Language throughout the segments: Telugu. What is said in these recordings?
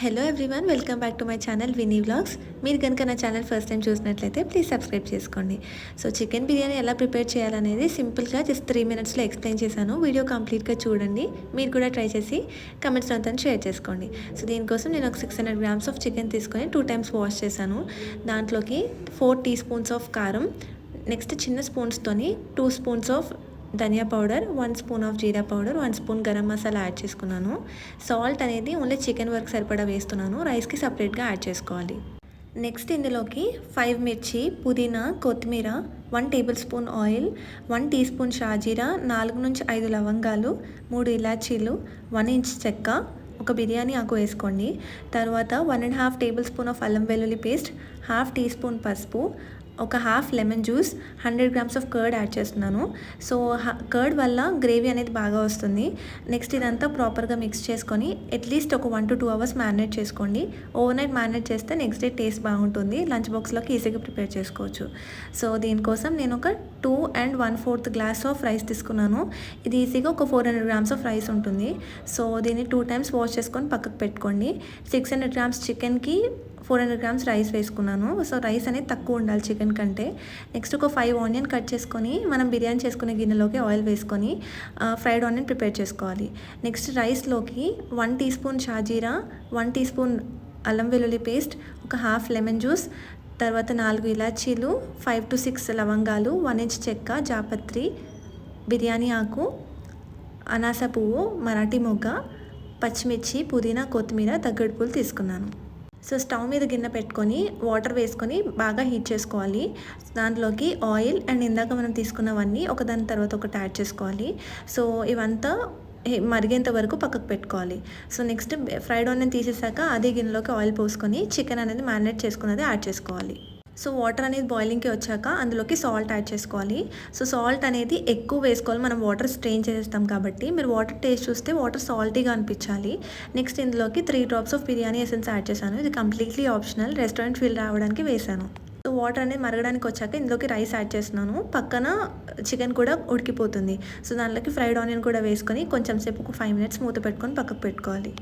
Hello everyone welcome back to my channel Vini vlogs మీరు కనుక నా ఛానల్ ఫస్ట్ టైం చూసినట్లయితే ప్లీజ్ సబ్స్క్రైబ్ చేసుకోండి. సో చికెన్ బిర్యానీ ఎలా ప్రిపేర్ చేయాలనేది సింపుల్గా జస్ట్ త్రీ మినిట్స్లో ఎక్స్ప్లెయిన్ చేశాను. వీడియో కంప్లీట్గా చూడండి. మీరు కూడా ట్రై చేసి కమెంట్స్ అంతా షేర్ చేసుకోండి. సో దీనికోసం నేను ఒక six hundred grams of chicken తీసుకొని టూ టైమ్స్ వాష్ చేశాను. దాంట్లోకి ఫోర్ టీ స్పూన్స్ ఆఫ్ కారం నెక్స్ట్ చిన్న స్పూన్స్తోని టూ స్పూన్స్ ఆఫ్ ధనియా powder one spoon of jeera powder one spoon garam masala add చేసుకున్నాను. సాల్ట్ అనేది ఓన్లీ చికెన్ వర్క్ సరిపడా వేస్తున్నాను. రైస్కి సపరేట్గా యాడ్ చేసుకోవాలి. నెక్స్ట్ ఇందులోకి ఫైవ్ మిర్చి పుదీనా కొత్తిమీర one tablespoon oil one teaspoon షాజీరా నాలుగు నుంచి ఐదు లవంగాలు మూడు ఇలాచీలు వన్ ఇంచ్ చెక్క ఒక బిర్యానీ ఆకు వేసుకోండి. తర్వాత one and half tablespoon of అల్లం వెల్లుల్లి పేస్ట్ హాఫ్ టీ స్పూన్ పసుపు ఒక half lemon juice hundred grams of curd add చేస్తున్నాను. సో కర్డ్ వల్ల గ్రేవీ అనేది బాగా వస్తుంది. నెక్స్ట్ ఇదంతా ప్రాపర్గా మిక్స్ చేసుకొని అట్లీస్ట్ ఒక one to two hours marinate చేసుకోండి. ఓవర్ నైట్ మ్యారినేట్ చేస్తే నెక్స్ట్ డే టేస్ట్ బాగుంటుంది. లంచ్ బాక్స్లోకి ఈజీగా ప్రిపేర్ చేసుకోవచ్చు. సో దీనికోసం నేను ఒక two and one fourth glass of rice తీసుకున్నాను. ఇది ఈజీగా ఒక four hundred grams of rice ఉంటుంది. సో దీన్ని టూ టైమ్స్ వాష్ చేసుకొని పక్కకు పెట్టుకోండి. సిక్స్ హండ్రెడ్ గ్రామ్స్ చికెన్కి ఫోర్ హండ్రెడ్ గ్రామ్స్ రైస్ వేసుకున్నాను. సో రైస్ అనేది తక్కువ ఉండాలి చికెన్ కంటే. నెక్స్ట్ ఒక ఫైవ్ ఆనియన్ కట్ చేసుకొని మనం బిర్యానీ చేసుకునే గిన్నెలోకి ఆయిల్ వేసుకొని ఫ్రైడ్ ఆనియన్ ప్రిపేర్ చేసుకోవాలి. నెక్స్ట్ రైస్లోకి వన్ టీ స్పూన్ షాజీరా వన్ టీ స్పూన్ అల్లం వెల్లుల్లి పేస్ట్ ఒక హాఫ్ లెమన్ జ్యూస్ తర్వాత నాలుగు ఇలాచీలు ఫైవ్ టు సిక్స్ లవంగాలు వన్ ఇంచ్ చెక్క జాపత్రి బిర్యానీ ఆకు అనాస పువ్వు మరాఠీ మొగ్గ పచ్చిమిర్చి పుదీనా కొత్తిమీర తగ్గడుపులు తీసుకున్నాను. సో స్టవ్ మీద గిన్నె పెట్టుకొని వాటర్ వేసుకొని బాగా హీట్ చేసుకోవాలి. దాంట్లోకి ఆయిల్ అండ్ ఇందాక మనం తీసుకున్నవన్నీ ఒకదాని తర్వాత ఒకటి యాడ్ చేసుకోవాలి. సో ఇవంతా మరిగేంత వరకు పక్కకు పెట్టుకోవాలి. సో నెక్స్ట్ ఫ్రైడ్ ఆనియన్ తీసేసాక అదే గిన్నెలోకి ఆయిల్ పోసుకొని చికెన్ అనేది మ్యారినేట్ చేసుకున్నది యాడ్ చేసుకోవాలి. సో వాటర్ అనేది బాయిలింగ్కి వచ్చాక అందులోకి సాల్ట్ యాడ్ చేసుకోవాలి. సో సాల్ట్ అనేది ఎక్కువ వేసుకోవాలి. మనం వాటర్ స్ట్రెయిన్ చేసేస్తాం కాబట్టి మీరు వాటర్ టేస్ట్ చూస్తే వాటర్ సాల్టీగా అనిపించాలి. నెక్స్ట్ ఇందులోకి three drops of biryani essence add చేశాను. ఇది కంప్లీట్లీ ఆప్షనల్. రెస్టారెంట్ ఫీల్ రావడానికి వేసాను సో వాటర్ అనేది మరగడానికి వచ్చాక ఇందులోకి రైస్ యాడ్ చేస్తున్నాను. పక్కన చికెన్ కూడా ఉడికిపోతుంది. సో దానిలోకి ఫ్రైడ్ ఆనియన్ కూడా వేసుకొని కొంచెం సేపు ఒక ఫైవ్ మినిట్స్ మూత పెట్టుకొని పక్కకు పెట్టుకోవాలి.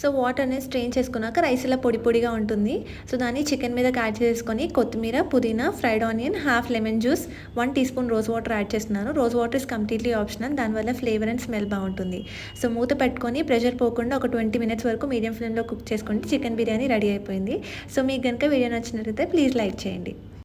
సో వాటర్ అనేది స్ట్రెయిన్ చేసుకున్నాక రైస్ ఇలా పొడి పొడిగా ఉంటుంది. సో దాన్ని చికెన్ మీద యాడ్ చేసుకొని కొత్తిమీర పుదీనా fried onion half lemon juice one teaspoon rose water add చేస్తున్నాను. Rose water is completely optional. దానివల్ల ఫ్లేవర్ అండ్ స్మెల్ బాగుంటుంది. సో మూత పెట్టుకొని ప్రెషర్ పోకుండా ఒక ట్వంటీ మినిట్స్ వరకు మీడియం ఫ్లేమ్లో కుక్ చేసుకుంటే చికెన్ బిర్యానీ రెడీ అయిపోయింది. సో మీకు కనుక వీడియో నచ్చినట్లయితే ప్లీజ్ లైక్ చేయండి.